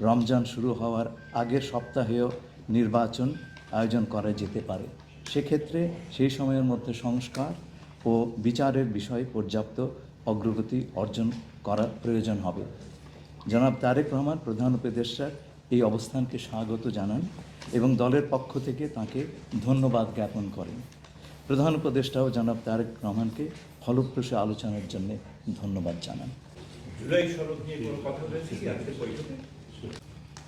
রমজান শুরু হওয়ার আগের সপ্তাহেও নির্বাচন আয়োজন করা যেতে পারে। সেক্ষেত্রে সেই সময়ের মধ্যে সংস্কার ও বিচারের বিষয়ে পর্যাপ্ত অগ্রগতি অর্জন করা প্রয়োজন হবে। জনাব তারেক রহমান, প্রধান উপদেষ্টার এই অবস্থানকে স্বাগত জানান এবং দলের পক্ষ থেকে তাকে ধন্যবাদ জ্ঞাপন করেন। প্রধান উপদেষ্টাও জনাব তারেক রহমানকে ফলপ্রসূ আলোচনার জন্য ধন্যবাদ জানান। জুলাই সনদ নিয়ে কোনো কথা হয়েছে কি? আজকের বৈঠকে?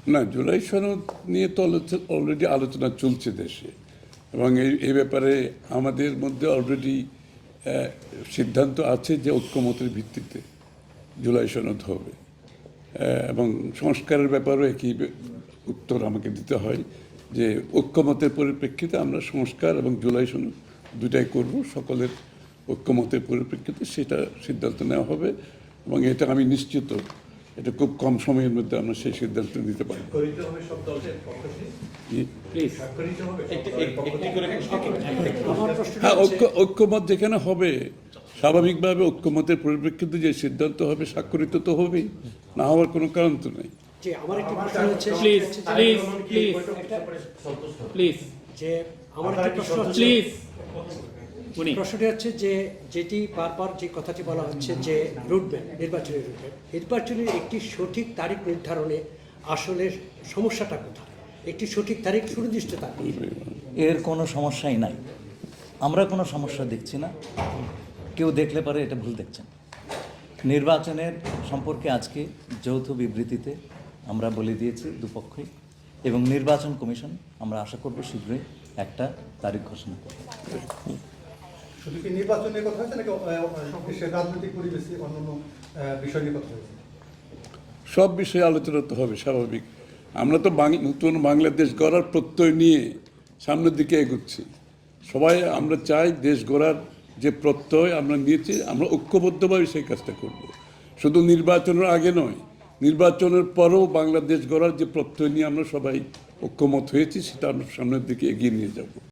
না, জুলাই সনদ নিয়ে তো অলরেডি আলোচনা চলছে দেশে। এবং এই এই ব্যাপারে আমাদের মধ্যে অলরেডি সিদ্ধান্ত আছে যে ঐক্যমতের ভিত্তিতে জুলাই সনদ হবে। এবং সংস্কারের ব্যাপারেও একই উত্তর আমাকে দিতে হয় যে ঐক্যমতের পরিপ্রেক্ষিতে আমরা সংস্কার এবং জুলাই সনদ দুটাই করব, সকলের ঐক্যমতের পরিপ্রেক্ষিতে সেটা সিদ্ধান্ত নেওয়া হবে। এবং এটা আমি নিশ্চিত এটা খুব কম সময়ের মধ্যে আমরা সেই সিদ্ধান্ত নিতে থেকে? হ্যাঁ ঐক্য ঐক্যমত যেখানে হবে স্বাভাবিকভাবে ঐক্যমতের পরিপ্রেক্ষিতে যে সিদ্ধান্ত হবে স্বাক্ষরিত তো হবেই না হওয়ার কোনো কারণ তো নেই। যে আমার একটি প্রশ্ন হচ্ছে প্লিজ প্লিজ প্লিজ। যে আমার একটি প্রশ্ন হচ্ছে প্লিজ। উনি। প্রশ্নটি হচ্ছে যে যেটি বারবার যে কথাটি বলা হচ্ছে যে রুটম্যাপ নির্বাচনী রুটম্যাপ নির্বাচনের একটি সঠিক তারিখ নির্ধারণে আসলে সমস্যাটা কোথায়? একটি সঠিক তারিখ সুনির্দিষ্ট তারিখ। এর কোনো সমস্যাই নাই। আমরা কোনো সমস্যা দেখছি না। কেউ দেখলে পারে এটা ভুল দেখছেন। নির্বাচনের সম্পর্কে আজকে যৌথ বিবৃতিতে আমরা বলে দিয়েছি দুপক্ষই এবং নির্বাচন কমিশন আমরা আশা করব শীঘ্রই একটা তারিখ ঘোষণা করবে। শুধু কি নির্বাচনের কথা হয়েছে নাকি দেশের রাজনৈতিক পরিবেশে অন্যান্য বিষয় নিয়ে কথা হয়েছে? সব বিষয়ে আলোচনা তো হবে, স্বাভাবিক। আমরা তো নতুন বাংলাদেশ গড়ার প্রত্যয় নিয়ে সামনের দিকে এগুচ্ছি। সবাই, আমরা চাই দেশ গড়ার যে প্রত্যয় আমরা নিয়েছি, আমরা ঐক্যবদ্ধভাবে সেই কাজটা করব। শুধু নির্বাচনের আগে নয়, নির্বাচনের পরেও বাংলাদেশ গড়ার যে প্রত্যয় নিয়ে আমরা সবাই ঐক্যমত হয়েছি, সেটা আমরা সামনের দিকে এগিয়ে নিয়ে যাব।